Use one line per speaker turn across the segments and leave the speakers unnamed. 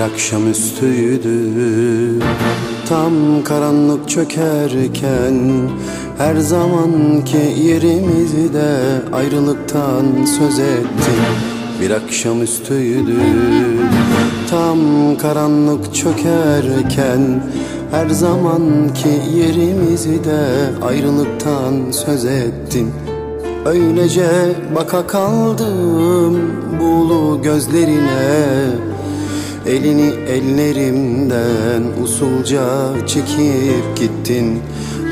Bir akşamüstüydü. Tam karanlık çökerken Her zamanki yerimizde Ayrılıktan söz ettim Bir akşamüstüydü. Tam karanlık çökerken Her zamanki yerimizde Ayrılıktan söz ettin Öylece baka kaldım Buğulu gözlerine Elini ellerimden usulca çekip gittin.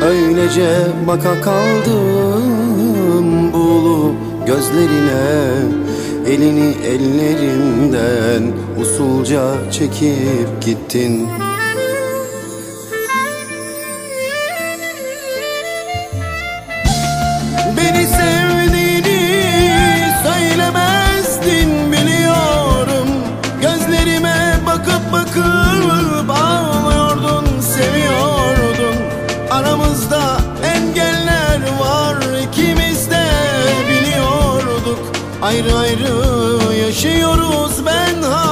Öylece baka kaldım buğulu gözlerine. Elini ellerimden usulca çekip gittin.
Beni sevdiğini Ayrı ayrı yaşıyoruz ben hala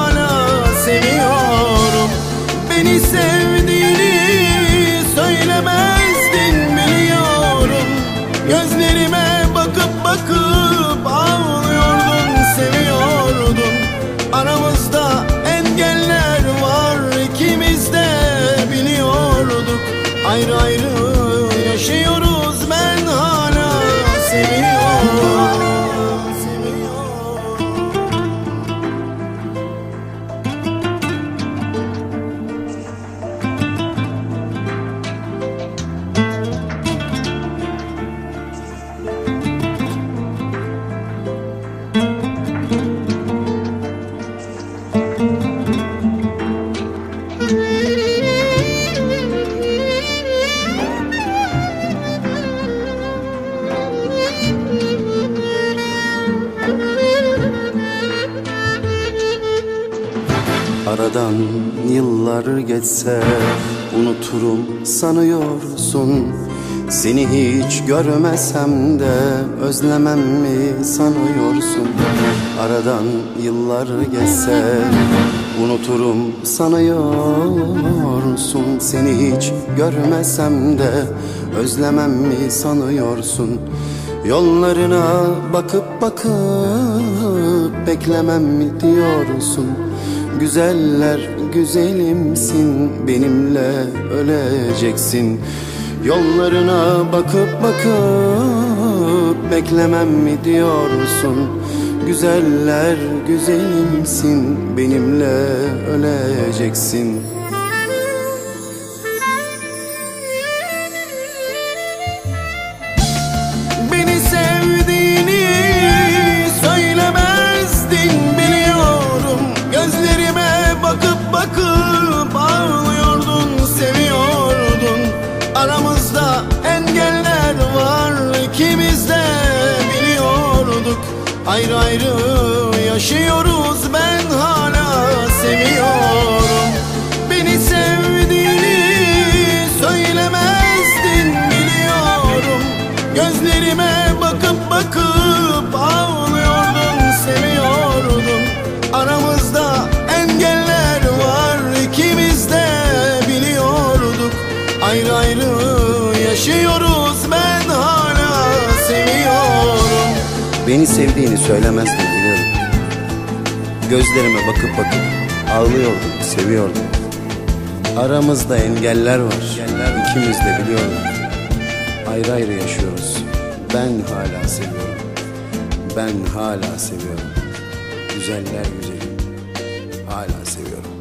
Aradan yıllar geçse unuturum sanıyorsun. Seni hiç görmesem de özlemem mi sanıyorsun? Aradan yıllar geçse unuturum sanıyorsun. Seni hiç görmesem de özlemem mi sanıyorsun? Yollarına bakıp bakıp beklemem mi diyorsun Güzeller güzelimsin benimle öleceksin. Yollarına bakıp bakıp beklemem mi diyorsun? Güzeller güzelimsin benimle öleceksin
Ayrı ayrı yaşıyoruz ben hala seviyorum
Beni sevdiğini söylemezdin biliyorum. Gözlerime bakıp bakıp ağlıyordum, seviyordum. Aramızda engeller var, ikimiz de biliyorduk Ayrı ayrı yaşıyoruz, ben hala seviyorum. Ben hala seviyorum. Güzeller güzeli, hala seviyorum